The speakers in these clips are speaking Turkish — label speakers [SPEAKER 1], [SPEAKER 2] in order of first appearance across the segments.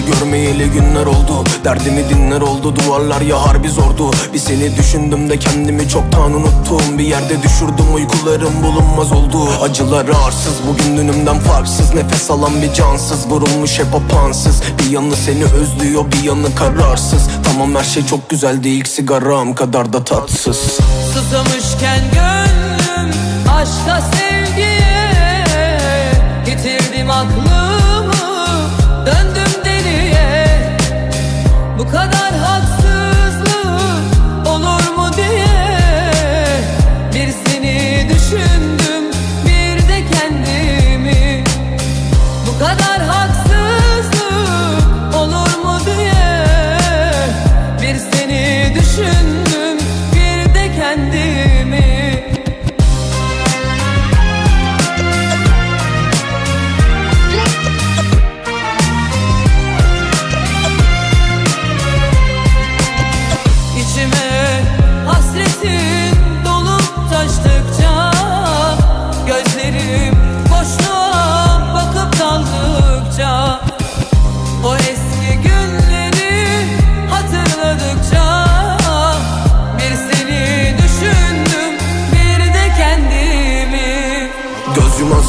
[SPEAKER 1] görmeyeli günler oldu. Derdimi dinler oldu duvarlar ya harbi zordu. Bir seni düşündüm de kendimi çoktan unuttum. Bir yerde düşürdüm uykularım bulunmaz oldu. Acılar arsız bugün dünümden farksız. Nefes alan bir cansız vurulmuş hep apansız Bir yanı seni özlüyor bir yanı kararsız. Tamam her şey çok güzeldi ilk sigaram kadar da tatsız.
[SPEAKER 2] Susamışken gönlüm aşka sevgiye Bu kadar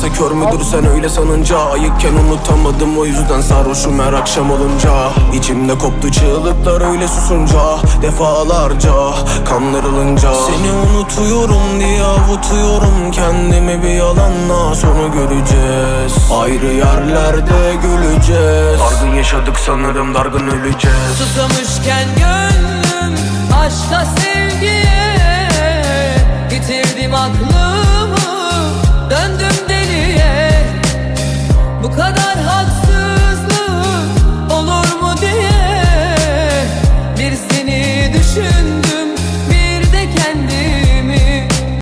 [SPEAKER 1] Yumansa kör müdür sen öyle sanınca? Ayıkken unutamadım o yüzden sarhoşum her akşam olunca. İçimde koptu çığlıklar öyle susunca Defalarca kanlarılınca Seni unutuyorum diye avutuyorum Kendimi bir yalanla. Sonu göreceğiz Ayrı yerlerde güleceğiz. Dargın yaşadık sanırım dargın öleceğiz.
[SPEAKER 2] Susamışken gönlüm aşka sevgiye